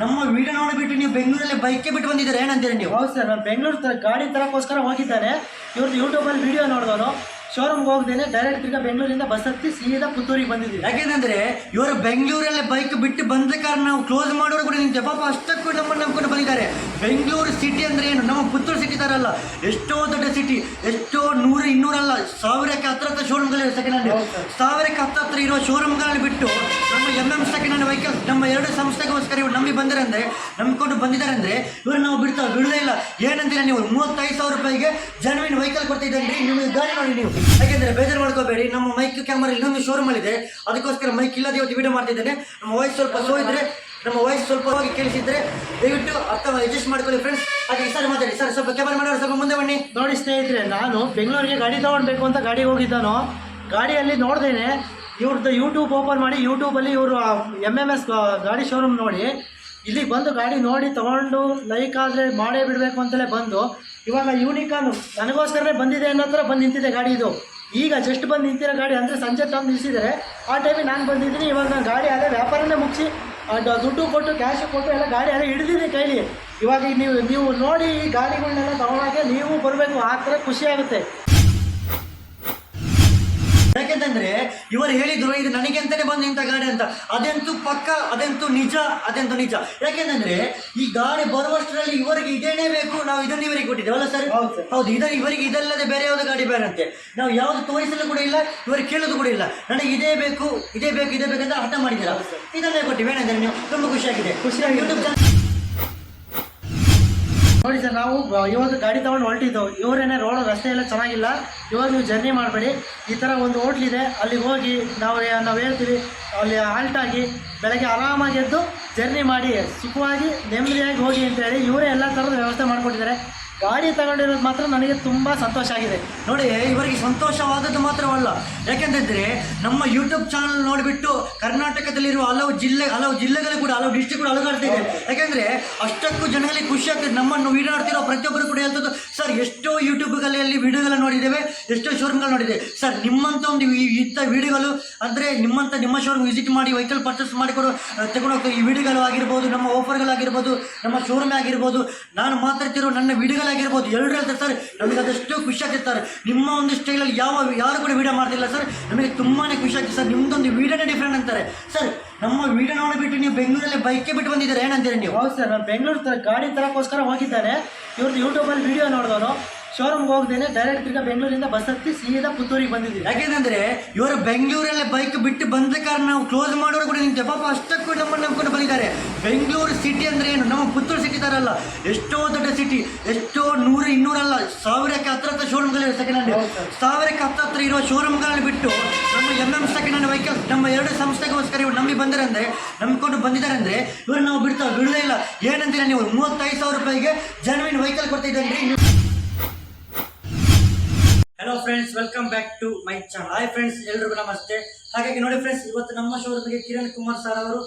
ನಮ್ಮ ವಿಡಿಯೋ ನೋಡಿಬಿಟ್ಟು ನೀವು ಬೆಂಗಳೂರಲ್ಲಿ ಬೈಕ್ ಬಿಟ್ಟು ಬಂದಿದ್ದಾರೆ? ಏನಂತೀರಿ ನೀವು? ಹೌದು ಸರ್ ನಾನು ಬೆಂಗಳೂರು ತರ ಗಾಡಿ ತರಕ್ಕೋಸ್ಕರ ಹೋಗಿದ್ದಾನೆ. ಇವ್ರದ್ದು ಯೂಟ್ಯೂಬಲ್ಲಿ ವಿಡಿಯೋ ನೋಡಿದವರು ಶೋರೂಮ್ಗೆ ಹೋಗ್ದೇನೆ ಡೈರೆಕ್ಟ್ ತಿರ್ಗಾ ಬೆಂಗಳೂರಿಂದ ಬಸ್ ಹತ್ತಿ ಸೀದಾ ಪುತ್ತೂರಿಗೆ ಬಂದಿದ್ದೀವಿ. ಯಾಕೆಂದ್ರೆ ಇವರು ಬೆಂಗಳೂರಲ್ಲೇ ಬೈಕ್ ಬಿಟ್ಟು ಬಂದ ಕಾರಣ ನಾವು ಕ್ಲೋಸ್ ಮಾಡೋರು ಕೂಡ ನಿಮ್ಮ ಪಾಪ ಅಷ್ಟಕ್ಕೂ ನಮ್ಮನ್ನು ನಂಬ್ಕೊಂಡು ಬಂದಿದ್ದಾರೆ. ಬೆಂಗಳೂರು ಸಿಟಿ ಅಂದ್ರೆ ಏನು? ನಮ್ಮ ಪುತ್ತೂರು ಸಿಟಿ ಥರ ಅಲ್ಲ. ಎಷ್ಟೋ ದೊಡ್ಡ ಸಿಟಿ ಎಷ್ಟೋ ನೂರು ಇನ್ನೂರಲ್ಲ ಸಾವಿರಕ್ಕೆ ಹತ್ರ ಹತ್ರ ಶೋರೂಮ್ಗಳಿವೆ ಸೆಕೆಂಡ್ ಹ್ಯಾಂಡ್. ಸಾವಿರಕ್ಕೆ ಹತ್ತತ್ರ ಇರೋ ಇರುವ ಶೋರೂಮ್ಗಳನ್ನು ಬಿಟ್ಟು ನಮ್ಮ M M second hand vehicle ನಮ್ಮ ಎರಡು ಸಂಸ್ಥೆಗೋಸ್ಕರ ಇವರು ನಂಬಿ ಬಂದಿದ್ದಾರೆ ಅಂದ್ರೆ ನಂಬಿಕೊಂಡು ಬಂದಿದ್ದಾರೆ ಅಂದರೆ ಇವರು ನಾವು ಬಿಡ್ತಾ ಬಿಡಲೇ ಇಲ್ಲ. ಏನಂತೀರ ನೀವು? ಮೂವತ್ತೈದು ಸಾವಿರ ರೂಪಾಯಿಗೆ ಜನ್ವಿನ್ ವೆಹಿಕಲ್ ಕೊಡ್ತಿದ್ದೇನೆ ನಿಮಗೆ ಗಾಡಿ ನೋಡಿ ನೀವು. ಯಾಕೆಂದ್ರೆ ಬೇಜಾರು ಮಾಡ್ಕೋಬೇಡಿ. ನಮ್ಮ ಮೈಕ್ ಕ್ಯಾಮರಾ ಇನ್ನೊಂದು ಶೋರೂಮ್ ಅಲ್ಲಿದೆ. ಅದಕ್ಕೋಸ್ಕರ ಮೈಕ್ ಇಲ್ಲದೆ ಇವತ್ತು ವಿಡಿಯೋ ಮಾಡ್ತಿದ್ದೇನೆ. ನಮ್ಮ ವಾಯ್ಸ್ ಸ್ವಲ್ಪ ಸೋ ಇದ್ರೆ ನಮ್ಮ ವಾಯ್ಸ್ ಸ್ವಲ್ಪ ಹೋಗಿ ಕೇಳಿಸಿದ್ರೆ ದಯವಿಟ್ಟು ಅರ್ಥ ಅಡ್ಜಸ್ಟ್ ಮಾಡ್ಕೊಳ್ಳಿ ಫ್ರೆಂಡ್ಸ್ ಹಾಗೆ ಸರ್ ಮಾತಾಡಿ. ಸರ್ ಸ್ವಲ್ಪ ಕ್ಯಾಮರಾ ಮಾಡೋರು ಸ್ವಲ್ಪ ಮುಂದೆ ಬನ್ನಿ. ನೋಡಿ ಸ್ನೇಹಿತರೆ ನಾನು ಬೆಂಗಳೂರಿಗೆ ಗಾಡಿ ತಗೊಳ್ಬೇಕು ಅಂತ ಗಾಡಿಗೆ ಹೋಗಿದ್ದಾನೋ. ಗಾಡಿಯಲ್ಲಿ ನೋಡ್ದೇನೆ ಇವ್ರದ್ದು ಯೂಟ್ಯೂಬ್ ಓಪನ್ ಮಾಡಿ ಯೂಟ್ಯೂಬಲ್ಲಿ ಇವರು ಎಂ ಎಂ ಎಸ್ ಗಾಡಿ ಶೋರೂಮ್ ನೋಡಿ ಇಲ್ಲಿಗೆ ಬಂದು ಗಾಡಿ ನೋಡಿ ತೊಗೊಂಡು ಲೈಕ್ ಆದರೆ ಮಾಡೇ ಬಿಡಬೇಕು ಅಂತಲೇ ಬಂದು, ಇವಾಗ ಯೂನಿಕಾನು ನನಗೋಸ್ಕರನೇ ಬಂದಿದೆ ಅನ್ನೋ ಥರ ಬಂದು ನಿಂತಿದೆ ಗಾಡಿ ಇದು. ಈಗ ಜಸ್ಟ್ ಬಂದು ನಿಂತಿರೋ ಗಾಡಿ ಅಂದರೆ ಸಂಜೆ ತಂದು ನಿಲ್ಲಿಸಿದರೆ ಆ ಟೈಮಿಗೆ ನಾನು ಬಂದಿದ್ದೀನಿ, ಇವಾಗ ನಾನು ಗಾಡಿ ಆದರೆ ವ್ಯಾಪಾರನೇ ಮುಗಿಸಿ ದುಡ್ಡು ಕೊಟ್ಟು ಕ್ಯಾಶು ಕೊಟ್ಟು ಎಲ್ಲ ಗಾಡಿ ಎಲ್ಲ ಹಿಡಿದಿದೆ ಕೈಲಿ. ಇವಾಗ ನೀವು ನೀವು ನೋಡಿ ಈ ಗಾಡಿಗಳನ್ನೆಲ್ಲ ತಗೊಳಕ್ಕೆ ನೀವು ಬರಬೇಕು, ಆ ಥರ ಖುಷಿ ಆಗುತ್ತೆ. ಯಾಕೆಂತಂದ್ರೆ ಇವರು ಹೇಳಿದ್ರು ಇದು ನನಗೆ ಅಂತಾನೆ ಬಂದು ನಿಂತ ಗಾಡಿ ಅಂತ. ಅದೆಂತೂ ಪಕ್ಕ ಅದೆಂತೂ ನಿಜ ಅದೆಂತೂ ನಿಜ. ಯಾಕೆಂತಂದ್ರೆ ಈ ಗಾಡಿ ಬರುವಷ್ಟರಲ್ಲಿ ಇವರಿಗೆ ಇದೇನೇ ಬೇಕು ನಾವು ಇದನ್ನು ಇವರಿಗೆ ಕೊಟ್ಟಿದ್ದೇವಲ್ಲ ಸರ್? ಹೌದು ಸರ್. ಹೌದು ಇದನ್ನ ಇವರಿಗೆ ಇದಲ್ಲದೆ ಬೇರೆ ಯಾವ್ದು ಗಾಡಿ ಬೇರೆ ಅಂತೆ. ನಾವು ಯಾವ್ದು ತೋರಿಸಲು ಕೂಡ ಇಲ್ಲ ಇವರಿಗೆ ಕೇಳೋದು ಕೂಡ ಇಲ್ಲ. ನನಗೆ ಇದೇ ಬೇಕು ಇದೇ ಬೇಕು ಇದೇ ಬೇಕಂತ ಅರ್ಥ ಮಾಡಿದ್ದೀರಾ? ಇದನ್ನೇ ಕೊಟ್ಟಿವೆ ಏನಂದ್ರೆ ನೀವು ತುಂಬಾ ಖುಷಿಯಾಗಿದೆ. ಖುಷಿಯಾಗಿ ಯೂಟ್ಯೂಬ್ ಚಾನಲ್ ನೋಡಿ ಸರ್ ನಾವು ಇವತ್ತು ಗಾಡಿ ತಗೊಂಡು ಹೊರಟಿದ್ದೆವು ಇವರೇನೆ ರೋಡ್ ರಸ್ತೆ ಎಲ್ಲ ಚೆನ್ನಾಗಿಲ್ಲ. ಇವಾಗ ನೀವು ಜರ್ನಿ ಮಾಡಬೇಡಿ. ಈ ಥರ ಒಂದು ಹೋಟ್ಲಿದೆ ಅಲ್ಲಿಗೆ ಹೋಗಿ ನಾವು ನಾವು ಹೇಳ್ತೀವಿ, ಅಲ್ಲಿ ಹಾಲ್ಟ್ ಆಗಿ ಬೆಳಗ್ಗೆ ಆರಾಮಾಗಿ ಎದ್ದು ಜರ್ನಿ ಮಾಡಿ, ಸುಖವಾಗಿ ನೆಮ್ಮದಿಯಾಗಿ ಹೋಗಿ ಅಂತ ಹೇಳಿ ಇವರೇ ಎಲ್ಲ ಥರದ ವ್ಯವಸ್ಥೆ ಮಾಡಿಕೊಟ್ಟಿದ್ದಾರೆ. ಗಾಡಿ ತಗೊಂಡಿರೋದು ಮಾತ್ರ ನನಗೆ ತುಂಬ ಸಂತೋಷ ಆಗಿದೆ. ನೋಡಿ, ಇವರಿಗೆ ಸಂತೋಷವಾದದ್ದು ಮಾತ್ರವಲ್ಲ. ಯಾಕೆಂತಂದರೆ, ನಮ್ಮ ಯೂಟ್ಯೂಬ್ ಚಾನಲ್ ನೋಡಿಬಿಟ್ಟು ಕರ್ನಾಟಕದಲ್ಲಿರುವ ಹಲವು ಜಿಲ್ಲೆ, ಹಲವು ಜಿಲ್ಲೆಗಳು ಕೂಡ, ಹಲವು ಡಿಸ್ಟ್ರಿಕ್ಟ್ ಅಲುಗಾಡ್ತಿದೆ ಯಾಕೆಂದ್ರೆ, ಅಷ್ಟಕ್ಕೂ ಜನಗಳಿಗೆ ಖುಷಿ ಆಗ್ತದೆ. ನಮ್ಮನ್ನು ವಿಡಿಯೋ ಪ್ರತಿಯೊಬ್ಬರು ಕೂಡ ಹೇಳ್ತದ್ದು ಸರ್, ಎಷ್ಟೋ ಯೂಟ್ಯೂಬ್ಗಳಲ್ಲಿ ವಿಡಿಯೋಗಳು ನೋಡಿದ್ದೇವೆ, ಎಷ್ಟೋ ಶೋರೂಮ್ಗಳು ನೋಡಿದೆ ಸರ್, ನಿಮ್ಮಂತ ಒಂದು ಇಂಥ ವಿಡಿಯೋಗಳು ಅಂದ್ರೆ ನಿಮ್ಮಂತ ನಿಮ್ಮ ಶೋರೂಮ್ ವಿಸಿಟ್ ಮಾಡಿ ವೆಹಿಕಲ್ ಪರ್ಚೇಸ್ ಮಾಡಿಕೊಡು ತಗೊಂಡು ಈ ವಿಡಿಯೋಗಳು ಆಗಿರ್ಬೋದು, ನಮ್ಮ ಆಫರ್ಗಳಾಗಿರ್ಬೋದು ನಮ್ಮ ಶೋರೂಮ್ ಆಗಿರ್ಬೋದು. ನಾನು ಮಾತಾಡ್ತಿರೋ ನನ್ನ ವಿಡಿಯೋಗಳಾಗಿರ್ಬೋದು ಎಲ್ಲರೂ ಹೇಳ್ತಾರೆ, ಸರ್, ನಮಗೆ ಅದೆಷ್ಟು ಖುಷಿ ಆಗ್ತಿರ್ತಾರೆ ನಿಮ್ಮ ಒಂದು ಸ್ಟೈಲಲ್ಲಿ ಯಾವ ಯಾರು ಕೂಡ ವೀಡಿಯೋ ಮಾಡ್ತಿಲ್ಲ, ಸರ್. ನಮಗೆ ತುಂಬಾ ಖುಷಿ ಆಗ್ತದೆ ಸರ್. ನಿಮ್ಮದೊಂದು ವೀಡಿಯೋನೇ ಡಿಫ್ರೆಂಟ್ ಅಂತಾರೆ. ಸರ್, ನಮ್ಮ ವೀಡಿಯೋ ನೋಡಿಬಿಟ್ಟು ನೀವು ಬೆಂಗಳೂರಲ್ಲಿ ಬೈಕೆ ಬಿಟ್ಟು ಬಂದಿದ್ದಾರೆ, ಏನಂತೀರಿ ನೀವು? ಹೌದು, ಸರ್. ನಾನು ಬೆಂಗಳೂರು ತರ, ಗಾಡಿ ತರಕ್ಕೋಸ್ಕರ ಹೋಗಿದ್ದಾರೆ ಇವ್ರದ್ದು ಯೂಟ್ಯೂಬಲ್ಲಿ ವೀಡಿಯೋ ನೋಡಿದವನು. ಶೋರೂಮ್ಗೆ ಹೋಗ್ದೇನೆ ಡೈರೆಕ್ಟ್ ತಿರ್ಗಾ ಬೆಂಗಳೂರಿಂದ ಬಸ್ ಹತ್ತಿ ಸೀದಾ ಪುತ್ತೂರಿಗೆ ಬಂದಿದ್ದೀವಿ. ಯಾಕೆಂದ್ರೆ ಇವರು ಬೆಂಗಳೂರಲ್ಲೇ ಬೈಕ್ ಬಿಟ್ಟು ಬಂದ ಕಾರಣ ನಾವು ಕ್ಲೋಸ್ ಮಾಡೋರು ಕೂಡ ನಿಮ್ಗೆ ಪಾಪ ಅಷ್ಟಕ್ಕೂ ನಮ್ಮನ್ನು ನಂಬ್ಕೊಂಡು ಬಂದಿದ್ದಾರೆ. ಬೆಂಗಳೂರು ಸಿಟಿ ಅಂದ್ರೆ ಏನು? ನಮ್ಮ ಪುತ್ತೂರು ಸಿಟಿ ತರ ಅಲ್ಲ. ಎಷ್ಟೋ ದೊಡ್ಡ ಸಿಟಿ ಎಷ್ಟೋ ನೂರು ಇನ್ನೂರಲ್ಲ ಸಾವಿರಕ್ಕೆ ಹತ್ರ ಹತ್ರ ಶೋರೂಮ್ಗಳಿವೆ ಸೆಕೆಂಡ್ ಹ್ಯಾಂಡ್ ಸಾವಿರಕ್ಕೆ ಹತ್ರ ಹತ್ರ ಇರುವ ಶೋರೂಮ್ಗಳನ್ನು ಬಿಟ್ಟು ನಮ್ಮ M M second hand vehicle ನಮ್ಮ ಎರಡು ಸಂಸ್ಥೆಗೋಸ್ಕರ ಇವರು ನಂಬಿ ಬಂದರೆ ಅಂದ್ರೆ ನಂಬಿಕೊಂಡು ಬಂದಿದ್ದಾರೆ ಅಂದ್ರೆ ಇವರು ನಾವು ಬಿಡ್ತಾ ಬಿಡಲೇ ಇಲ್ಲ. ಏನಂತೀರ ನೀವು? ಮೂವತ್ತೈದು ಸಾವಿರ ರೂಪಾಯಿಗೆ genuine vehicle ಕೊಡ್ತಿದ್ದೇನೆ hello friends welcome back to my channel hi friends ಎಲ್ರಿಗೂ ನಮಸ್ತೆ. ಹಾಗಾಗಿ ನೋಡಿ ಫ್ರೆಂಡ್ಸ್ ಇವತ್ತು ನಮ್ಮ ಶೋರೂಮ್ಗೆ ಕಿರಣ್ ಕುಮಾರ್ ಸರ್ ಅವರು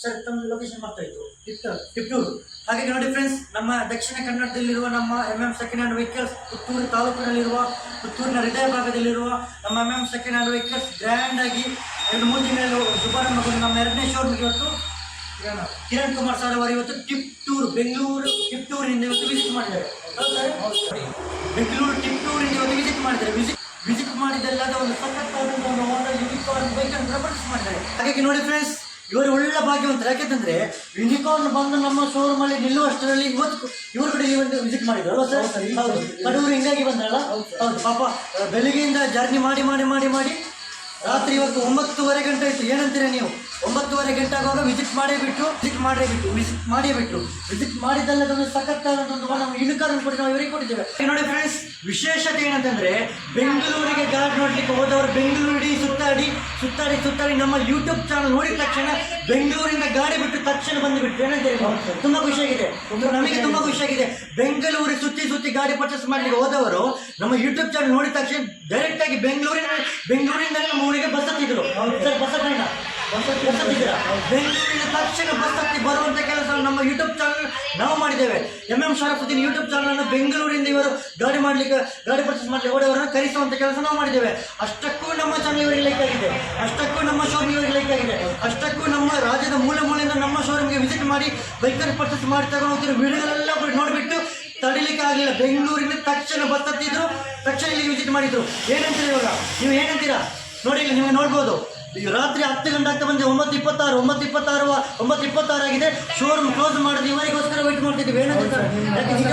ಸರ್ ತಮ್ಮ ಲೊಕೇಶನ್ ಮಾಡ್ತಾ ಇತ್ತು ಟಿಪ್ಟರ್ ಹಾಗಾಗಿ ನೋಡಿ ಫ್ರೆಂಡ್ಸ್ ನಮ್ಮ ದಕ್ಷಿಣ ಕನ್ನಡದಲ್ಲಿರುವ ನಮ್ಮ M M second hand vehicles Puttur ತಾಲೂಕಿನಲ್ಲಿರುವ, ಪುತ್ತೂರಿನ ಹೃದಯ ಭಾಗದಲ್ಲಿರುವ ನಮ್ಮ M M second hand vehicles grand ಆಗಿ ಎರಡು ಮೂರು ತಿಂಗಳು ಶುಭಾರಂಭಗೊಂಡು ನಮ್ಮ ಎರಡನೇ ಶೋರೂಮ್ಗೆ ಇವತ್ತು ಕಿರಣ್- ಕುಮಾರ್ ಸರ್ ಅವರು ಇವತ್ತು ಟಿಪ್ ಟೂರ್ ಬೆಂಗಳೂರು ಟಿಪ್ ಟೂರಿಂದ ಇವತ್ತು ವಿಸಿಟ್ ಮಾಡಿದ್ದಾರೆ? ಬೆಂಗಳೂರು ಟಿಪ್ ಟೂರಿಂದ ಇವತ್ತು ವಿಸಿಟ್ ಮಾಡಿದ್ದಾರೆ. ವಿಸಿಟ್ ವಿಸಿಟ್ ಒಂದು ಸಖತ್ತಾದಂಥ ಒಂದು ಹೋಂಡಾ ಯೂನಿಕಾರ್ನ್ ಬೈಕ್ ಅನ್ನು ಪ್ರಪಂಚ ಮಾಡಿದ್ದಾರೆ. ಹಾಗಾಗಿ ನೋಡಿ ಫ್ರೆಂಡ್ಸ್ ಇವರು ಒಳ್ಳೆ ಭಾಗ್ಯವಂತರು. ಯಾಕೆಂತಂದ್ರೆ ಯೂನಿಕಾರ್ನ್ ಬಂದು ನಮ್ಮ ಶೋರೂಮ್ ಅಲ್ಲಿ ನಿಲ್ಲುವಷ್ಟರಲ್ಲಿ ಇವತ್ತು ಇವರು ಕಡೆ ಒಂದು ವಿಸಿಟ್ ಮಾಡಿದ್ರು. ಅಲ್ವಾ ಸರ್ ಹೌದು. ಕಡೂರು ಹಿಂಗಾಗಿ ಬಂದ್ರಲ್ಲ? ಹೌದು ಪಾಪ ಬೆಳಿಗ್ಗೆಯಿಂದ ಜರ್ನಿ ಮಾಡಿ ಮಾಡಿ ಮಾಡಿ ಮಾಡಿ ರಾತ್ರಿ ಇವತ್ತು ಒಂಬತ್ತುವರೆ ಗಂಟೆ ಆಯ್ತು. ಏನಂತೀರ ನೀವು? ಒಂಬತ್ತುವರೆ ಗಂಟೆ ಆಗುವಾಗ ವಿಸಿಟ್ ಮಾಡೇ ಬಿಟ್ಟು ವಿಸಿಟ್ ಮಾಡೇ ಬಿಟ್ಟು ವಿಸಿಟ್ ಮಾಡೇ ಬಿಟ್ಟು ವಿಸಿಟ್ ಮಾಡಿದ್ದಲ್ಲದ ಒಂದು ನಾವು ಯುನಿಕಾರ್ನ್ ಕೂಡ ನಾವು ಇವರಿಗೆ ಕೊಟ್ಟಿದ್ದೇವೆ. ನೋಡಿ ಫ್ರೆಂಡ್ಸ್ ವಿಶೇಷತೆ ಏನಂತಂದ್ರೆ ಬೆಂಗಳೂರಿಗೆ ಗಾಡಿ ನೋಡ್ಲಿಕ್ಕೆ ಹೋದವರು ಬೆಂಗಳೂರು ಇಡೀ ಸುತ್ತಾಡಿ ಸುತ್ತಾಡಿ ಸುತ್ತಾಡಿ ನಮ್ಮ ಯೂಟ್ಯೂಬ್ ಚಾನಲ್ ನೋಡಿದ ತಕ್ಷಣ ಬೆಂಗಳೂರಿಂದ ಗಾಡಿ ಬಿಟ್ಟು ತಕ್ಷಣ ಬಂದು ಬಿಟ್ಟು ಏನಂತೇಳಿ? ತುಂಬಾ ಖುಷಿಯಾಗಿದೆ ನಮಗೆ ತುಂಬಾ ಖುಷಿಯಾಗಿದೆ ಬೆಂಗಳೂರು ಸುತ್ತಿ ಸುತ್ತಿ ಗಾಡಿ ಪರ್ಚೇಸ್ ಮಾಡ್ಲಿಕ್ಕೆ ಹೋದವರು ನಮ್ಮ ಯೂಟ್ಯೂಬ್ ಚಾನಲ್ ನೋಡಿದ ತಕ್ಷಣ ಡೈರೆಕ್ಟ್ ಆಗಿ ಬೆಂಗಳೂರಿನ ಬೆಂಗಳೂರಿಂದ ನಮ್ಮ ಊರಿಗೆ ಬಸ್ ಹತ್ತಿದ್ರು. ಸರ್ ಬಸ್ ಹತ್ತಿರ ಬೆಂಗಳೂರಿನ ತಕ್ಷಣ ಬಸ್ ಹತ್ತಿ ಬರುವಂತ ಕೆಲಸ ನಮ್ಮ ಯೂಟ್ಯೂಬ್ ಚಾನಲ್ ನಾವು ಮಾಡಿದ್ದೇವೆ. M M Sharafuddin YouTube channel ಅನ್ನು ಬೆಂಗಳೂರಿಂದ ಇವರು ಗಾಡಿ ಮಾಡ್ಲಿಕ್ಕೆ ಗಾಡಿ ಪರ್ಚೇಸ್ ಮಾಡಲಿಕ್ಕೆ ಓಡೋರನ್ನು ಕರೆಸುವಂತ ಕೆಲಸ ನಾವು ಮಾಡಿದ್ದೇವೆ. ಅಷ್ಟಕ್ಕೂ ನಮ್ಮ ಚಾನಲ್ ಇವರಿಗೆ ಲೈಕ್ ಆಗಿದೆ. ಅಷ್ಟಕ್ಕೂ ನಮ್ಮ ಶೋರೂಮ್ ಇವರಿಗೆ ಲೈಕ್ ಆಗಿದೆ. ಅಷ್ಟಕ್ಕೂ ನಮ್ಮ ರಾಜ್ಯದ ಮೂಲೆ ಮೂಲೆಯಿಂದ ನಮ್ಮ ಶೋರೂಮ್ಗೆ ವಿಸಿಟ್ ಮಾಡಿ ಬೈಕರ್ ಪರ್ಚೇಸ್ ಮಾಡಿ ತಗೊಂಡು ವಿಡಿಯೋಗಳೆಲ್ಲ ನೋಡಿಬಿಟ್ಟು ತಡಿಲಿಕ್ಕೆ ಆಗಲಿಲ್ಲ. ಬೆಂಗಳೂರಿನ ತಕ್ಷಣ ಬಸ್ ಹತ್ತಿದ್ರು ತಕ್ಷಣ ಇಲ್ಲಿ ವಿಸಿಟ್ ಮಾಡಿದ್ರು. ಏನಂತೀರಿ ಇವಾಗ? ನೀವು ಏನಂತೀರಾ? ನೋಡಿ ಇಲ್ಲಿ ನೀವು ನೋಡ್ಬೋದು. ರಾತ್ರಿ ಹತ್ತು ಗಂಟೆ ಆಗ್ತಾ ಬಂದೆ ಒಂಬತ್ತು ಇಪ್ಪತ್ತಾರು ಒಂಬತ್ತು ಇಪ್ಪತ್ತಾರು ಒಂಬತ್ತು ಇಪ್ಪತ್ತಾರು ಆಗಿದೆ. ಶೋರೂಮ್ ಕ್ಲೋಸ್ ಮಾಡಿದ್ವಿ ಇವರಿಗೋಸ್ಕರ ವೆಯ್ಟ್ ಮಾಡ್ತಿದ್ದೀವಿ. ಏನಂತ ಯಾಕೆ ನಿಜ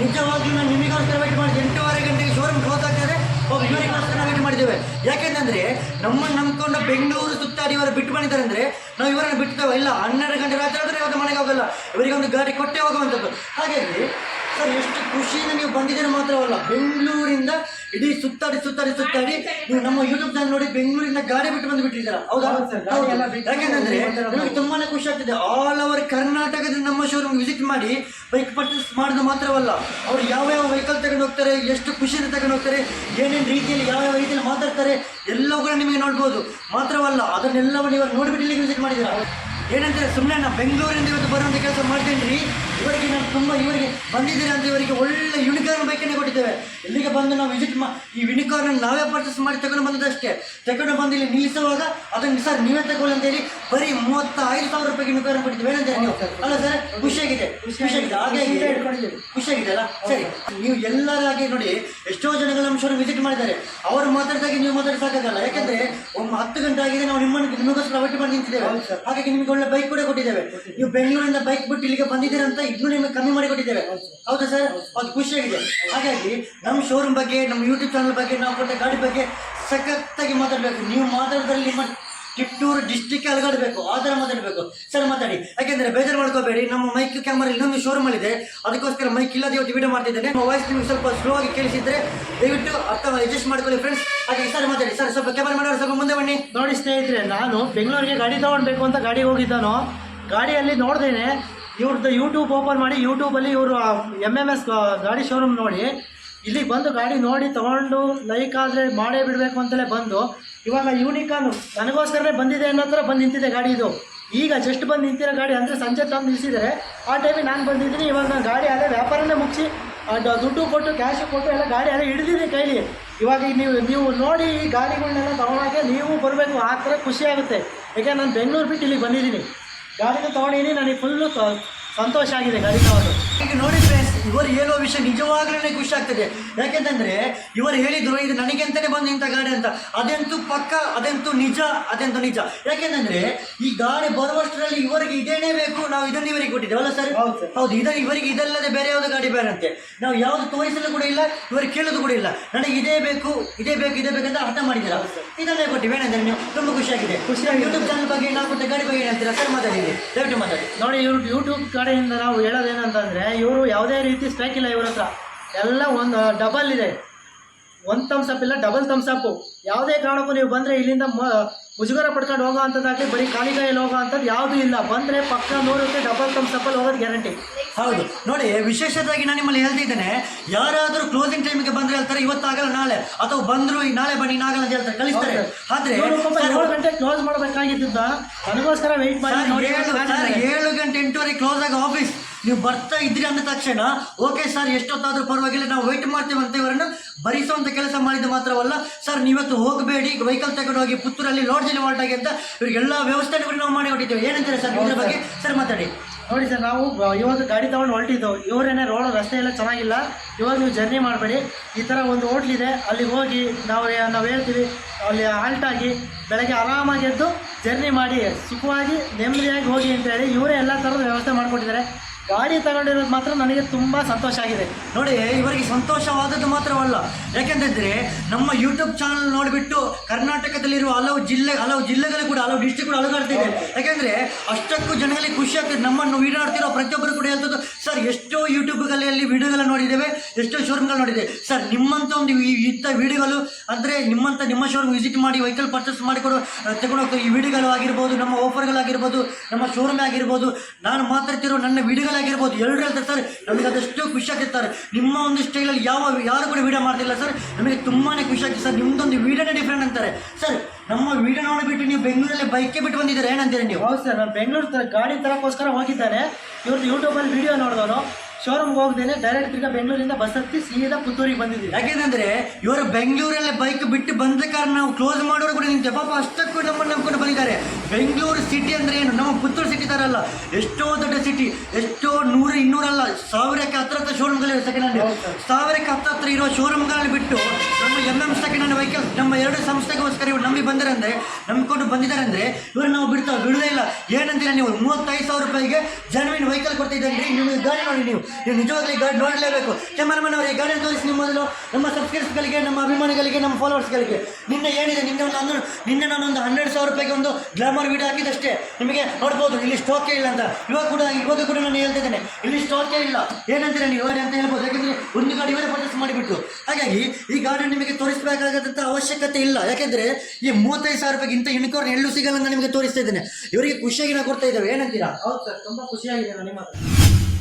ನಿಜವಾಗ್ಲೂ ನಾನು ನಿಮಗೋಸ್ಕರ ವೆಯ್ಟ್ ಮಾಡಿದ್ದೆ ಎಂಟೂವರೆ ಗಂಟೆಗೆ ಶೋರೂಮ್ ಕ್ಲೋಸ್ ಆಗ್ತದೆ ಹೋಗಿ ಇವರಿಗೋಸ್ಕರ ವೆಯ್ಟ್ ಮಾಡಿದ್ದೇವೆ. ಯಾಕೆಂತಂದ್ರೆ ನಮ್ಮನ್ನು ನಂಬ್ಕೊಂಡು ಬೆಂಗಳೂರು ಸುತ್ತಾಡಿ ಇವರು ಬಿಟ್ಟು ಬಂದಿದ್ದಾರೆ ಅಂದ್ರೆ ನಾವು ಇವರನ್ನು ಬಿಡ್ತೇವೆ ಇಲ್ಲ ಹನ್ನೆರಡು ಗಂಟೆ ರಾತ್ರಿ ಆದರೆ ಇವತ್ತು ಮನೆಗೆ ಹೋಗಲ್ಲ. ಇವರಿಗೆ ಒಂದು ಗಾಡಿ ಕೊಟ್ಟೆ ಹೋಗುವಂಥದ್ದು. ಹಾಗಾಗಿ ಸರ್ ಎಷ್ಟು ಖುಷಿಯಿಂದ ನೀವು ಬಂದಿದ್ದೀರಿ ಮಾತ್ರವಲ್ಲ ಬೆಂಗಳೂರಿಂದ ಇಡೀ ಸುತ್ತಾಡಿ ಸುತ್ತಾಡಿ ಸುತ್ತಾಡಿ ನೀವು ನಮ್ಮ ಯೂಟ್ಯೂಬ್ ಚಾನಲ್ ನೋಡಿ ಬೆಂಗಳೂರಿಂದ ಗಾಡಿ ಬಿಟ್ಟು ಬಂದು ಬಿಟ್ಟಿದ್ದೀರಾ? ಹೌದಾ? ಯಾಕೆಂದ್ರೆ. ನಮಗೆ ತುಂಬಾನೇ ಖುಷಿ ಆಗ್ತಿದೆ. ಆಲ್ ಓವರ್ ಕರ್ನಾಟಕದಿಂದ ನಮ್ಮ ಶೋರೂಮ್ ವಿಸಿಟ್ ಮಾಡಿ ಬೈಕ್ ಪರ್ಚೇಸ್ ಮಾಡೋದು ಮಾತ್ರವಲ್ಲ ಅವ್ರು ಯಾವ ಯಾವ ವೆಹಿಕಲ್ ತಗೊಂಡು ಹೋಗ್ತಾರೆ ಎಷ್ಟು ಖುಷಿಯಿಂದ ತಗೊಂಡು ಹೋಗ್ತಾರೆ ಏನೇನು ರೀತಿಯಲ್ಲಿ ಯಾವ ಯಾವ ರೀತಿಯಲ್ಲಿ ಮಾತಾಡ್ತಾರೆ ಎಲ್ಲವೂ ಕೂಡ ನಿಮಗೆ ನೋಡ್ಬೋದು. ಮಾತ್ರವಲ್ಲ ಅದನ್ನೆಲ್ಲವನ್ನು ನೀವು ನೋಡಿಬಿಟ್ಟು ಇಲ್ಲಿಗೆ ವಿಸಿಟ್ ಮಾಡಿದ್ದೀರಾ? ಏನಂದ್ರೆ ಸುಮ್ಮನೆ ನಾನು ಬೆಂಗಳೂರಿಂದ ಇವತ್ತು ಬರುವಂಥ ಕೆಲಸ ಮಾಡ್ತೇನೆ ಇವರಿಗೆ ನಾವು ತುಂಬ ಇವರಿಗೆ ಬಂದಿದ್ದೀರಾ ಅಂತ ಇವರಿಗೆ ಒಳ್ಳೆ ಯುನಿಕಾರ್ನ್ ಬೈಕನ್ನೇ ಕೊಟ್ಟಿದ್ದೇವೆ. ಇಲ್ಲಿಗೆ ಬಂದು ನಾವು ವಿಸಿಟ್ ಮಾ ಈ ಯುನಿಕಾರ್ನ್ ನಾವೇ ಪರ್ಚೇಸ್ ಮಾಡಿ ತಗೊಂಡು ಬಂದದಷ್ಟೇ ತಗೊಂಡು ಬಂದು ಇಲ್ಲಿ ನಿಲ್ಲಿಸುವಾಗ ಅದನ್ನು ಸರ್ ನೀವೇ ತಗೊಳ್ಳಿ ಅಂತೇಳಿ ಬರೀ ಮೂವತ್ತೈದು ಸಾವಿರ ರೂಪಾಯಿ ಯುನಿಕಾರ್ನ್ ಕೊಟ್ಟಿದ್ದೇವೆ. ಏನಂತ ನೀವು? ಅಲ್ಲ ಸರ್ ಖುಷಿಯಾಗಿದೆ ಖುಷಿಯಾಗಿದೆ ಹಾಗೆ ಖುಷಿಯಾಗಿದೆ ಅಲ್ಲ? ಸರಿ. ನೀವು ಎಲ್ಲರಾಗಿ ನೋಡಿ ಎಷ್ಟೋ ಜನಗಳು ನಮ್ಮ ಶೋರೂಮ್ ವಿಸಿಟ್ ಮಾಡಿದ್ದಾರೆ. ಅವರು ಮಾತಾಡಿದಾಗ ನೀವು ಮಾತಾಡಿ ಸಾಕಾಗಲ್ಲ. ಯಾಕಂದ್ರೆ ಒಂದು ಹತ್ತು ಗಂಟೆ ಆಗಿದೆ ನಾವು ನಿಮ್ಮನ್ನು ನಿಮಗೋಸ್ಕರ ಒಟ್ಟು ಮಾಡಿ ನಿಂತಿದ್ದೇವೆ. ಹಾಗಾಗಿ ನಿಮಗೆ ಒಳ್ಳೆ ಬೈಕ್ ಕೂಡ ಕೊಟ್ಟಿದ್ದೇವೆ. ನೀವು ಬೆಂಗಳೂರಿಂದ ಬೈಕ್ ಬಿಟ್ಟು ಇಲ್ಲಿಗೆ ಬಂದಿದ್ದೀರಾ ಇನ್ನೂ ನಿಮಗೆ ಕಮ್ಮಿ ಮಾಡಿ ಕೊಟ್ಟಿದ್ದೇವೆ ಹೌದಾ ಸರ್? ಅದು ಖುಷಿಯಾಗಿದೆ ಹಾಗಾಗಿ ನಮ್ಮ ಶೋರೂಮ್ ಬಗ್ಗೆ, ನಮ್ಮ ಯೂಟ್ಯೂಬ್ ಚಾನಲ್ ಬಗ್ಗೆ, ನಾವು ಕೊಟ್ಟ ಗಾಡಿ ಬಗ್ಗೆ ಸಖತ್ತಾಗಿ ಮಾತಾಡಬೇಕು. ನೀವು ಮಾತಾಡೋದ್ರಲ್ಲಿ ನಿಮ್ಮ ಕಿಟ್ಟೂರು ಡಿಸ್ಟಿಕ್ ಅಲಗಾಡಬೇಕು. ಆ ಥರ ಮಾತಾಡಬೇಕು. ಸರ್, ಮಾತಾಡಿ. ಯಾಕೆಂದರೆ ಬೇಜಾರು ಮಾಡ್ಕೋಬೇಡಿ. ನಮ್ಮ ಮೈಕ್ ಕ್ಯಾಮರಾ ಇನ್ನೊಂದು ಶೋರೂಮ್ ಇದೆ ಅದಕ್ಕೋಸ್ಕರ ಮೈಕ್ ಇಲ್ಲದೆ ಇವತ್ತು ವಿಡಿಯೋ ಮಾಡ್ತಿದ್ದೇನೆ. ನಿಮ್ಮ ವಾಯ್ಸ್ ನಿಮಗೆ ಸ್ವಲ್ಪ ಸ್ಲೋ ಆಗಿ ಕೇಳಿಸಿದ್ರೆ ದಯವಿಟ್ಟು ಅರ್ಥ ಅಡ್ಜಸ್ಟ್ ಮಾಡ್ಕೊಳ್ಳಿ ಫ್ರೆಂಡ್ಸ್ ಹಾಗೆ ಸರ್, ಮಾತಾಡಿ. ಸರ್, ಸ್ವಲ್ಪ ಕ್ಯಾಮರಾ ಮಾಡೋರು ಸ್ವಲ್ಪ ಮುಂದೆ ಬನ್ನಿ. ನೋಡಿ ಸ್ನೇಹಿತರೆ, ನಾನು ಬೆಂಗಳೂರಿಗೆ ಗಾಡಿ ತೊಗೊಳ್ಬೇಕು ಅಂತ ಗಾಡಿ ಹೋಗಿದ್ದಾನು. ಗಾಡಿಯಲ್ಲಿ ನೋಡ್ದೇನೆ ಇವ್ರದ್ದು ಯೂಟ್ಯೂಬ್ ಓಪನ್ ಮಾಡಿ ಯೂಟ್ಯೂಬಲ್ಲಿ ಇವರು ಎಂ ಎಂ ಎಸ್ ಗಾಡಿ ಶೋರೂಮ್ ನೋಡಿ. ಇಲ್ಲಿಗೆ ಬಂದು ಗಾಡಿ ನೋಡಿ ತೊಗೊಂಡು ಲೈಕ್ ಆದರೆ ಮಾಡೇ ಬಿಡಬೇಕು ಅಂತಲೇ ಬಂದು. ಇವಾಗ ಯೂನಿಕಾನು ನನಗೋಸ್ಕರನೇ ಬಂದಿದೆ ಅನ್ನೋ ಥರ ಬಂದು ನಿಂತಿದೆ ಗಾಡಿ ಇದು. ಈಗ ಜಸ್ಟ್ ಬಂದು ನಿಂತಿರೋ ಗಾಡಿ ಅಂದರೆ ಸಂಜೆ ತಂದು ನಿಲ್ಲಿಸಿದರೆ ಆ ಟೈಮಿಗೆ ನಾನು ಬಂದಿದ್ದೀನಿ. ಇವಾಗ ನಾನು ಗಾಡಿ ಅದೇ ವ್ಯಾಪಾರನೇ ಮುಗಿಸಿ ದುಡ್ಡು ಕೊಟ್ಟು ಕ್ಯಾಶು ಕೊಟ್ಟು ಎಲ್ಲ ಗಾಡಿ ಅಲ್ಲೇ ಹಿಡಿದಿದೆ ಕೈಲಿ. ಇವಾಗ ನೀವು ನೀವು ನೋಡಿ ಈ ಗಾಡಿಗಳನ್ನೆಲ್ಲ ತಗೊಳಕ್ಕೆ ನೀವು ಬರಬೇಕು. ಆ ಥರ ಖುಷಿ ಆಗುತ್ತೆ. ಯಾಕೆ, ನಾನು ಬೆಂಗಳೂರು ಬಿಟ್ಟು ಇಲ್ಲಿಗೆ ಬಂದಿದ್ದೀನಿ. ಗಾಡಿನ ತೊಗೊಂಡಿದ್ದೀನಿ ನನಗೆ ಫುಲ್ಲು ಸಂತೋಷ ಆಗಿದೆ ಗಾಡಿ ತಗೊಂಡು. ಈಗ ನೋಡಿ ಇವರು ಹೇಳುವ ವಿಷಯ ನಿಜವಾಗ್ಲೂ ಖುಷಿ ಆಗ್ತದೆ ಯಾಕೆಂತಂದ್ರೆ ಇವರು ಹೇಳಿದ್ರು ಇದು ನನಗೆಂತಾನೆ ಬಂದು ಇಂಥ ಗಾಡಿ ಅಂತ. ಅದೆಂತೂ ಪಕ್ಕ ಅದೆಂತೂ ನಿಜ ಅದೆಂತೂ ನಿಜ. ಯಾಕೆಂತಂದ್ರೆ ಈ ಗಾಡಿ ಬರುವಷ್ಟರಲ್ಲಿ ಇವರಿಗೆ ಇದೇನೇ ಬೇಕು ನಾವು ಇದನ್ನ ಇವರಿಗೆ ಕೊಟ್ಟಿದ್ದೇವೆ. ಅಲ್ಲ ಸರ್? ಹೌದು ಇದನ್ನ ಇವರಿಗೆ ಇದಲ್ಲದೆ ಬೇರೆ ಯಾವ್ದು ಗಾಡಿ ಬೇರೆ ಅಂತೆ ನಾವು ಯಾವ್ದು ತೋರಿಸಲು ಕೂಡ ಇಲ್ಲ ಇವರು ಕೇಳೋದು ಕೂಡ ಇಲ್ಲ. ನನಗೆ ಇದೇ ಬೇಕು ಇದೇ ಬೇಕು ಇದೇ ಬೇಕು ಅಂತ ಅರ್ಥ ಮಾಡಿದ್ದೀರಾ? ಇದನ್ನೇ ಕೊಟ್ಟಿವಿ ಏನಂದ್ರೆ ನೀವು ತುಂಬಾ ಖುಷಿಯಾಗಿದೆ. ಖುಷಿಯಾಗಿ ಯೂಟ್ಯೂಬ್ ಚಾನಲ್ ಬಗ್ಗೆ ನಾವು ಕೊಟ್ಟ ಗಾಡಿ ಬಗ್ಗೆ ಏನಂತೀರಾ ಸರ್ ಮಾತಾಡಿ ದಯವಿಟ್ಟು ಮಾತಾಡಿ. ನೋಡಿ ಇವರು ಯೂಟ್ಯೂಬ್ ಕಡೆಯಿಂದ ನಾವು ಹೇಳೋದೇನಂತಂದರೆ ಇವರು ಯಾವುದೇ ರೀತಿ ಸ್ಟ್ರೈಕ್ ಇಲ್ಲ ಇವ್ರ ಹತ್ರ. ಎಲ್ಲ ಒಂದು ಡಬಲ್ ಇದೆ. ಒಂದು ಅಪ್ ಇಲ್ಲ ಡಬಲ್ ತಮ್ಸಪ್ಪು ಯಾವುದೇ ಕಾರಣಕ್ಕೂ ನೀವು ಬಂದರೆ ಇಲ್ಲಿಂದ ಮ ಮುಜುಗರ ಪಡ್ಕೊಂಡು ಹೋಗೋ ಅಂಥದ್ದಾಗಲಿ ಬರೀ ಖಾಲಿ ಕೈಯಲ್ಲಿ ಹೋಗೋ ಅಂಥದ್ದು ಯಾವುದೂ ಇಲ್ಲ. ಬಂದರೆ ಪಕ್ಕ ನೂರಕ್ಕೆ ಡಬಲ್ ತಮ್ಸಪ್ಪಲ್ಲಿ ಹೋಗೋದು ಗ್ಯಾರಂಟಿ ಹೌದು. ನೋಡಿ ವಿಶೇಷವಾಗಿ ನಾನು ನಿಮ್ಮಲ್ಲಿ ಹೇಳ್ತಿದ್ದೇನೆ ಯಾರಾದರೂ ಕ್ಲೋಸಿಂಗ್ ಟೈಮಿಗೆ ಬಂದ್ರೆ ಹೇಳ್ತಾರೆ ಇವತ್ತಾಗಲ್ಲ ನಾಳೆ. ಅಥವಾ ಬಂದ್ರು ಈ ನಾಳೆ ಬನ್ನಿ ನಾಗಲ್ಲ ಅಂತ ಹೇಳ್ತಾರೆ ಕಳಿಸ್ತಾರೆ. ಆದ್ರೆ ಏಳು ಗಂಟೆ ಕ್ಲೋಸ್ ಮಾಡಬೇಕಾಗಿದ್ದ ನನಗೋಸ್ಕರ ವೆಯ್ಟ್ ಮಾಡಿ ನೋಡಿ ಏಳು ಗಂಟೆ ಎಂಟುವರೆ ಕ್ಲೋಸ್ ಆಗಿ ಆಫೀಸ್ ನೀವು ಬರ್ತಾ ಇದ್ರಿ ಅಂದ ತಕ್ಷಣ ಓಕೆ ಸರ್ ಎಷ್ಟೊತ್ತಾದ್ರೂ ಪರವಾಗಿಲ್ಲ ನಾವು ವೆಯ್ಟ್ ಮಾಡ್ತೇವೆ ಅಂತ ಇವರನ್ನು ಭರಿಸುವಂತ ಕೆಲಸ ಮಾಡಿದ್ದು ಮಾತ್ರವಲ್ಲ ಸರ್ ನೀವತ್ತು ಹೋಗಬೇಡಿ ವೆಹಿಕಲ್ ತಗೊಂಡು ಹೋಗಿ ಪುತ್ತೂರಲ್ಲಿ ಲಾಡ್ಜಲ್ಲಿ ಹೊರಟಾಗಿ ಅಂತ ಇವರಿಗೆಲ್ಲ ವ್ಯವಸ್ಥೆ ಕೂಡ ನಾವು ಮಾಡಿ ಕೊಟ್ಟಿದ್ದೇವೆ. ಏನಂತಾರೆ ಸರ್ ಇದ್ರ ಬಗ್ಗೆ? ಸರ್. ಮಾತಾಡಿ. ನೋಡಿ ಸರ್ ನಾವು ಇವತ್ತು ಇವಾಗ ಗಾಡಿ ತಗೊಂಡು ಹೊರಟಿದ್ದೆವು ಇವರೇನೆ ರೋಡ್ ರಸ್ತೆ ಎಲ್ಲ ಚೆನ್ನಾಗಿಲ್ಲ ಇವಾಗ ನೀವು ಜರ್ನಿ ಮಾಡಬೇಡಿ ಈ ಥರ ಒಂದು ಇದೆ ಅಲ್ಲಿಗೆ ಹೋಗಿ ನಾವು ನಾವು ಹೇಳ್ತೀವಿ ಅಲ್ಲಿ ಆಲ್ಟ್ ಆಗಿ ಬೆಳಗ್ಗೆ ಆರಾಮಾಗಿ ಎದ್ದು ಜರ್ನಿ ಮಾಡಿ ಸುಖವಾಗಿ ನೆಮ್ಮದಿಯಾಗಿ ಹೋಗಿ ಅಂತ ಹೇಳಿ ಇವರೇ ಎಲ್ಲ ಥರದ ವ್ಯವಸ್ಥೆ ಮಾಡಿಕೊಟ್ಟಿದ್ದಾರೆ. ಗಾಡಿ ತಗೊಂಡಿರೋದು ಮಾತ್ರ ನನಗೆ ತುಂಬ ಸಂತೋಷ ಆಗಿದೆ. ನೋಡಿ, ಇವರಿಗೆ ಸಂತೋಷವಾದದ್ದು ಮಾತ್ರವಲ್ಲ. ಯಾಕೆಂತಂದ್ರೆ, ನಮ್ಮ ಯೂಟ್ಯೂಬ್ ಚಾನಲ್ ನೋಡಿಬಿಟ್ಟು ಕರ್ನಾಟಕದಲ್ಲಿರುವ ಹಲವು ಜಿಲ್ಲೆ, ಹಲವು ಜಿಲ್ಲೆಗಳು ಕೂಡ, ಹಲವು ಡಿಸ್ಟ್ರಿಕ್ಟ್ ಕೂಡ ಅಲುಗಾಡ್ತಿದೆ. ಯಾಕೆಂದ್ರೆ, ಅಷ್ಟಕ್ಕೂ ಜನಗಳಿಗೆ ಖುಷಿ ಆಗ್ತದೆ. ನಮ್ಮನ್ನು ಈಡಾಡ್ತಿರೋ ಪ್ರತಿಯೊಬ್ಬರು ಕೂಡ ಹೇಳ್ತದ್ದು ಎಷ್ಟೋ ಯೂಟ್ಯೂಬ್ಗಳಲ್ಲಿ ವಿಡಿಯೋಗಳು ನೋಡಿದ್ದೇವೆ, ಎಷ್ಟೋ ಶೋರೂಮ್ಗಳು ನೋಡಿದೆ ಸರ್, ನಿಮ್ಮಂತ ಒಂದು ಇಂಥ ವೀಡಿಯೋಗಳು ಅಂದರೆ ನಿಮ್ಮಂತ ನಿಮ್ಮ ಶೋರೂಮ್ ವಿಸಿಟ್ ಮಾಡಿ ವೆಹಿಕಲ್ ಪರ್ಚೇಸ್ ಮಾಡಿಕೊಡು ತಗೊಂಡು ಈ ವೀಡಿಯೋಗಳು ಆಗಿರ್ಬೋದು, ನಮ್ಮ ಆಫರ್ಗಳಾಗಿರ್ಬೋದು ನಮ್ಮ ಶೋರೂಮ್ ಆಗಿರ್ಬೋದು, ನಾನು ಮಾತಾಡ್ತಿರೋ ನನ್ನ ವೀಡಿಯೋಗಳಾಗಿರ್ಬೋದು ಎಲ್ಲರೂ ಹೇಳ್ತಾರೆ ಸರ್, ನಮಗೆ ಅದಷ್ಟು ಖುಷಿ ಸರ್. ನಿಮ್ಮ ಒಂದು ಸ್ಟೈಲಲ್ಲಿ ಯಾವ, ಯಾರು ಕೂಡ ವಿಡಿಯೋ ಮಾಡ್ತಿಲ್ಲ ಸರ್, ನಮಗೆ ತುಂಬಾ ಖುಷಿ ಸರ್. ನಿಮ್ಮದೊಂದು ವೀಡಿಯೋನೇ ಡಿಫ್ರೆಂಟ್ ಅಂತಾರೆ. ಸರ್ ನಮ್ಮ ವಿಡಿಯೋ ನೋಡಿಬಿಟ್ಟು ನೀವು ಬೆಂಗಳೂರಲ್ಲಿ ಬೈಕೆ ಬಿಟ್ಟು ಬಂದಿದ್ದೀರಾ ಏನಂತೀರಿ ನೀವು? ಹೌದು ಸರ್, ನಾನು ಬೆಂಗಳೂರು ತರ ಗಾಡಿ ತರಕ್ಕೋಸ್ಕರ ಹೋಗಿದ್ದಾನೆ. ಇವ್ರದ್ದು ಯೂಟ್ಯೂಬಲ್ಲಿ ವಿಡಿಯೋ ನೋಡಿದವನು ಶೋರೂಮ್ಗೆ ಹೋಗ್ದೇನೆ ಡೈರೆಕ್ಟ್ ತಿರ್ಗಾ ಬೆಂಗಳೂರಿಂದ ಬಸ್ ಹತ್ತಿ ಸೀದಾ ಪುತ್ತೂರಿಗೆ ಬಂದಿದ್ದೀವಿ. ಯಾಕೆಂದ್ರೆ ಇವರು ಬೆಂಗಳೂರಲ್ಲೇ ಬೈಕ್ ಬಿಟ್ಟು ಬಂದ ಕಾರಣ ನಾವು ಕ್ಲೋಸ್ ಮಾಡೋರು ಕೂಡ ನಿಂತೆ. ಪಾಪ ಅಷ್ಟಕ್ಕೂ ನಮ್ಮನ್ನು ನಂಬ್ಕೊಂಡು ಬಂದಿದ್ದಾರೆ. ಬೆಂಗಳೂರು ಸಿಟಿ ಅಂದ್ರೆ ಏನು? ನಮ್ಮ ಪುತ್ತೂರು ಸಿಟಿ ತರ ಅಲ್ಲ. ಎಷ್ಟೋ ದೊಡ್ಡ ಸಿಟಿ ಎಷ್ಟೋ ನೂರು ಇನ್ನೂರಲ್ಲ ಸಾವಿರಕ್ಕೆ ಹತ್ರ ಹತ್ರ ಶೋರೂಮ್ಗಳಿವೆ ಸೆಕೆಂಡ್ ಹ್ಯಾಂಡ್ ಸಾವಿರಕ್ಕೆ ಹತ್ರ ಹತ್ರ ಇರೋ ಶೋರೂಮ್ಗಳಲ್ಲಿ ಬಿಟ್ಟು ನಮ್ಮ M M second hand vehicle ನಮ್ಮ ಎರಡು ಸಂಸ್ಥೆಗೋಸ್ಕರ ಇವರು ನಂಬಿ ಬಂದರೆ ಅಂದ್ರೆ ನಂಬಿಕೊಂಡು ಬಂದಿದ್ದಾರೆ ಅಂದ್ರೆ ಇವರು ನಾವು ಬಿಡ್ತಾ ಬಿಡದೇ ಇಲ್ಲ. ಏನಂತೀರ ನೀವು? ಮೂವತ್ತೈದು ಸಾವಿರ ರೂಪಾಯಿಗೆ ಜನ್ವಿನ್ ವೆಹಿಕಲ್ ಕೊಡ್ತಾ ಇದ್ದಾರೆ ನಿಮಗೆ ಗಾಡಿ ನೋಡಿ ನೀವು. ನೀವು ನಿಜವಾಗ್ಲಿ ಈ ಗಾಡಿ ನೋಡಲೇಬೇಕು. ಕ್ಯಾಮರಾಮನ್ ಅವರಿಗೆ ಗಾಡಿ ತೋರಿಸಿ ನಿಮ್ಮ ಮೊದಲು ನಮ್ಮ ಸಬ್ಸ್ಕ್ರೈಬರ್ಸ್ಗಳಿಗೆ ನಮ್ಮ ಅಭಿಮಾನಿಗಳಿಗೆ, ನಮ್ಮ ಫಾಲೋವರ್ಸ್ಗಳಿಗೆ ನಿನ್ನೆ ಏನಿದೆ ನಿನ್ನೆ ಒಂದು ಹನ್ನೊಂದು, ನಿನ್ನೆ ನಾನೊಂದು ಹನ್ನೆರಡು ಸಾವಿರ ರೂಪಾಯಿಗೆ ಒಂದು ಗ್ಲಾಮರ್ ವೀಡಿಯೋ ಹಾಕಿದಷ್ಟೇ ನಿಮಗೆ ನೋಡ್ಬೋದು, ಇಲ್ಲಿ ಸ್ಟಾಕೇ ಇಲ್ಲ ಅಂತ. ಇವಾಗ ಕೂಡ ಇವಾಗ ಕೂಡ ನಾನು ಹೇಳ್ತಿದ್ದೇನೆ ಇಲ್ಲಿ ಸ್ಟಾಕೇ ಇಲ್ಲ. ಏನಂತೀರ ನೀವು? ಅಂತ ಹೇಳ್ಬೋದು. ಯಾಕೆಂದ್ರೆ ಒಂದು ಗಾಡಿ ಇವರೇ ಪರ್ಚೇಸ್ ಮಾಡಿಬಿಟ್ಟು ಹಾಗಾಗಿ ಈ ಗಾಡಿ ನಿಮಗೆ ತೋರಿಸಬೇಕಾಗದಂಥ ಅವಶ್ಯಕತೆ ಇಲ್ಲ. ಯಾಕೆಂದ್ರೆ ಈ ಮೂವತ್ತೈದು ಸಾವಿರ ರೂಪಾಯಿಗೆ ಇಂಥ ಯುನಿಕಾರ್ನ್ ಎಲ್ಲೂ ಸಿಗಲ್ಲ ನಿಮಗೆ ತೋರಿಸ್ತಾ ಇದ್ದೇನೆ. ಇವರಿಗೆ ಖುಷಿಯಾಗಿ ನಾವು ಕೊಡ್ತಾ ಇದ್ದಾವೆ. ಏನಂತೀರಾ? ಹೌದು ಸರ್, ತುಂಬಾ ಖುಷಿಯಾಗಿದೆ ನಾನು ನಿಮ್ಮ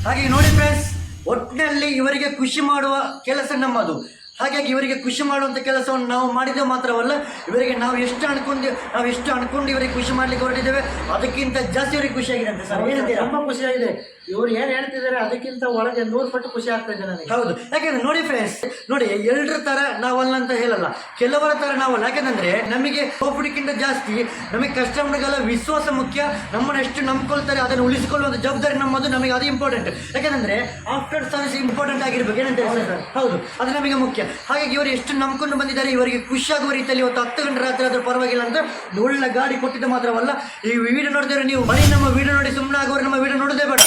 ಹಾಗೆ ನೋಡಿ ಫ್ರೆಂಡ್ಸ್ ಒಟ್ಟಿನಲ್ಲಿ ಇವರಿಗೆ ಖುಷಿ ಮಾಡುವ ಕೆಲಸ ನಮ್ಮದು. ಹಾಗಾಗಿ ಇವರಿಗೆ ಖುಷಿ ಮಾಡುವಂಥ ಕೆಲಸವನ್ನು ನಾವು ಮಾಡಿದ್ದೇವೆ ಮಾತ್ರವಲ್ಲ ಇವರಿಗೆ ನಾವು ಎಷ್ಟು ಅನ್ಕೊಂಡು ನಾವು ಎಷ್ಟು ಅನ್ಕೊಂಡು ಇವರಿಗೆ ಖುಷಿ ಮಾಡ್ಲಿಕ್ಕೆ ಹೊರಟಿದ್ದೇವೆ ಅದಕ್ಕಿಂತ ಜಾಸ್ತಿ ಇವರಿಗೆ ಖುಷಿಯಾಗಿದೆ ಅಂತ ಸರ್ ಏನಂತೀರಾ? ತುಂಬ ಖುಷಿಯಾಗಿದೆ ಇವ್ರು ಏನು ಹೇಳ್ತಿದ್ದಾರೆ ಅದಕ್ಕಿಂತ ಒಳಗೆ ನೂರು ಪಟ್ಟು ಖುಷಿ ಆಗ್ತಾ ಇದೆ ನನಗೆ. ಹೌದು. ಯಾಕೆಂದ್ರೆ ನೋಡಿ ಫ್ರೆಂಡ್ಸ್ ನೋಡಿ ಎಲ್ಲರ ತರ ನಾವಲ್ಲ ಅಂತ ಹೇಳಲ್ಲ. ಕೆಲವರ ತರ ನಾವಲ್ಲ. ಯಾಕೆಂದ್ರೆ ನಮಗೆ ಪ್ರಾಫಿಟ್ಗಿಂತ ಜಾಸ್ತಿ ನಮಗೆ ಕಸ್ಟಮರ್ಗಳ ವಿಶ್ವಾಸ ಮುಖ್ಯ. ನಮ್ಮನ್ನ ಎಷ್ಟು ನಂಬ್ಕೊಳ್ತಾರೆ ಅದನ್ನು ಉಳಿಸಿಕೊಳ್ಳುವಂತ ಜವಾಬ್ದಾರಿ ನಮ್ಮದು ನಮಗೆ ಅದು ಇಂಪಾರ್ಟೆಂಟ್ ಯಾಕಂದ್ರೆ ಆಫ್ಟರ್ ಸರ್ವಿಸ್ ಇಂಪಾರ್ಟೆಂಟ್ ಆಗಿರ್ಬೇಕು. ಏನಂತ ಸರ್. ಹೌದು. ಅದು ನಮಗೆ ಮುಖ್ಯ. ಹಾಗಾಗಿ ಇವರು ಎಷ್ಟು ನಂಬ್ಕೊಂಡು ಬಂದಿದ್ದಾರೆ ಇವರಿಗೆ ಖುಷಿಯಾಗುವ ರೀತಿಯಲ್ಲಿ ಇವತ್ತು ಹತ್ತು ಗಂಟೆ ರಾತ್ರಿ ಆದ್ರೂ ಪರವಾಗಿಲ್ಲ ಅಂತ ಒಳ್ಳೆ ಗಾಡಿ ಕೊಟ್ಟಿದ್ದು ಮಾತ್ರವಲ್ಲ. ಈ ವಿಡಿಯೋ ನೋಡಿದ್ರೆ ನೀವು ಬರೀ ನಮ್ಮ ವಿಡಿಯೋ ನೋಡಿ ಸುಮ್ಮನೆ ಆಗೋರು ನಮ್ಮ ವಿಡಿಯೋ ನೋಡೋದೇ ಬೇಡ.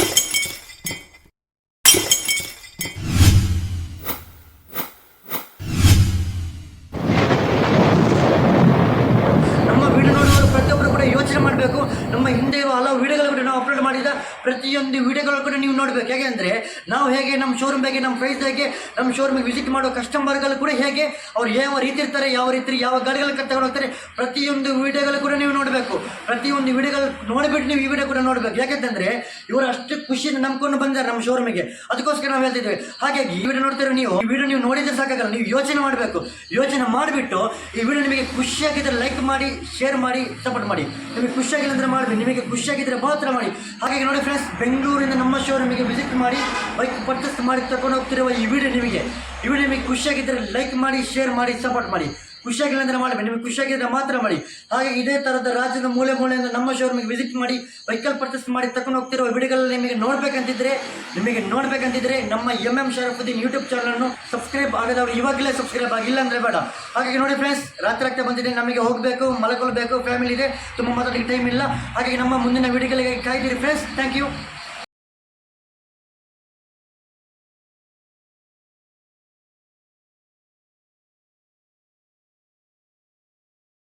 ಮಾಡಬೇಕು. ನಮ್ಮ ಹಿಂದೆ ಹಲವು ವೀಡಿಯೋಗಳ ಕೂಡ ನಾವು ಅಪ್ಲೋಡ್ ಮಾಡಿದ ಪ್ರತಿಯೊಂದು ವಿಡಿಯೋಗಳು ಕೂಡ ನೀವು ನೋಡಬೇಕು. ಹೇಗೆ ಅಂದರೆ, ನಾವು ಹೇಗೆ ನಮ್ಮ ಶೋರೂಮ್ ಹೇಗೆ ನಮ್ಮ ಪ್ರೈಸ್ ಹೇಗೆ ನಮ್ಮ ಶೋರೂಮಿಗೆ ವಿಸಿಟ್ ಮಾಡೋ ಕಸ್ಟಮರ್ಗಳು ಕೂಡ ಹೇಗೆ, ಅವ್ರು ಯಾವ ರೀತಿ ಇರ್ತಾರೆ, ಯಾವ ರೀತಿ, ಯಾವ ಗಾಡಿಗಳು ತಗೊಂಡು ಹೋಗ್ತಾರೆ, ಪ್ರತಿಯೊಂದು ವಿಡಿಯೋಗಳು ಕೂಡ ನೀವು ನೋಡಬೇಕು. ಪ್ರತಿಯೊಂದು ವಿಡಿಯೋಗಳು ನೋಡಿಬಿಟ್ಟು ನೀವು ಈ ವಿಡಿಯೋ ಕೂಡ ನೋಡಬೇಕು. ಯಾಕೆಂತಂದರೆ ಇವರು ಅಷ್ಟು ಖುಷಿಯಿಂದ ನಂಬ್ಕೊಂಡು ಬಂದಿದ್ದಾರೆ ನಮ್ಮ ಶೋರೂಮಿಗೆ ಅದಕ್ಕೋಸ್ಕರ ನಾವು ಹೇಳ್ತಿದ್ದೇವೆ. ಹಾಗಾಗಿ ಈ ವಿಡಿಯೋ ನೋಡ್ತೀರ ನೀವು, ಈ ವಿಡಿಯೋ ನೀವು ನೋಡಿದ್ರೆ ಸಾಕಾಗಲ್ಲ. ನೀವು ಯೋಚನೆ ಮಾಡಬೇಕು. ಯೋಚನೆ ಮಾಡಿಬಿಟ್ಟು ಈ ವಿಡಿಯೋ ನಿಮಗೆ ಖುಷಿಯಾಗಿದ್ದರೆ ಲೈಕ್ ಮಾಡಿ ಶೇರ್ ಮಾಡಿ ಸಪೋರ್ಟ್ ಮಾಡಿ. ನಿಮಗೆ ಖುಷಿಯಾಗಿಲ್ಲ ಮಾಡಬೇಕು ನಿಮಗೆ ಖುಷಿಯಾಗಿದ್ದರೆ ಮಾತ್ರ ಮಾಡಿ. ಹಾಗಾಗಿ ನೋಡಿ ಫ್ರೆಂಡ್ಸ್ ಬೆಂಗಳೂರಿಂದ ನಮ್ಮ ಶೋರೂಮಿಗೆ ವಿಸಿಟ್ ಮಾಡಿ ಬೈಕ್ ಪರ್ಚೇಸ್ ಮಾಡಿ ತಗೊಂಡು ಹೋಗ್ತಿರುವ ಈ ವಿಡಿಯೋ ನಿಮಗೆ. ಈ ವಿಡಿಯೋ ನಿಮಗೆ ಖುಷಿಯಾಗಿದ್ದರೆ ಲೈಕ್ ಮಾಡಿ ಶೇರ್ ಮಾಡಿ ಸಪೋರ್ಟ್ ಮಾಡಿ. ಖುಷಿಯಾಗಿಲ್ಲ ಅಂದರೆ ಮಾಡಬೇಕು ನಿಮಗೆ ಖುಷಿಯಾಗಿದ್ದರೆ ಮಾತ್ರ ಮಾಡಿ. ಹಾಗೆ ಇದೇ ಥರದ ರಾಜ್ಯದ ಮೂಲೆ ಮೂಲೆಯಿಂದ ನಮ್ಮ ಶೋರೂಮಿಗೆ ವಿಸಿಟ್ ಮಾಡಿ ವೆಹಿಕಲ್ ಪರ್ಚೇಸ್ ಮಾಡಿ ತಗೊಂಡು ಹೋಗ್ತಿರುವ ವಿಡಿಯೋಗಳಲ್ಲಿ ನಿಮಗೆ ನೋಡಬೇಕಂತಿದ್ರೆ ನಿಮಗೆ ನೋಡಬೇಕಂತಿದ್ರೆ ನಮ್ಮ ಎಂ ಎಂ ಶರಫುದ್ದೀನ್ ಯೂಟ್ಯೂಬ್ ಚಾನಲನ್ನು ಸಬ್ಸ್ಕ್ರೈಬ್ ಆಗದವರು ಇವಾಗಲೇ ಸಬ್ಸ್ಕ್ರೈಬ್ ಆಗಿಲ್ಲ ಅಂದರೆ ಬೇಡ. ಹಾಗಾಗಿ ನೋಡಿ ಫ್ರೆಂಡ್ಸ್ ರಾತ್ರಿ ಆಗ್ತಾ ಬಂದಿದೆ, ನಮಗೆ ಹೋಗಬೇಕು ಮಲಗೊಳ್ಬೇಕು ಫ್ಯಾಮಿಲಿ ಇದೆ, ತುಂಬ ಮಾತಾಡಲಿಕ್ಕೆ ಟೈಮ್ ಇಲ್ಲ. ಹಾಗಾಗಿ ನಮ್ಮ ಮುಂದಿನ ವಿಡಿಯೋಗಳಿಗೆ ಕಾಯ್ದಿರಿ ಫ್ರೆಂಡ್ಸ್ ಥ್ಯಾಂಕ್ ಯು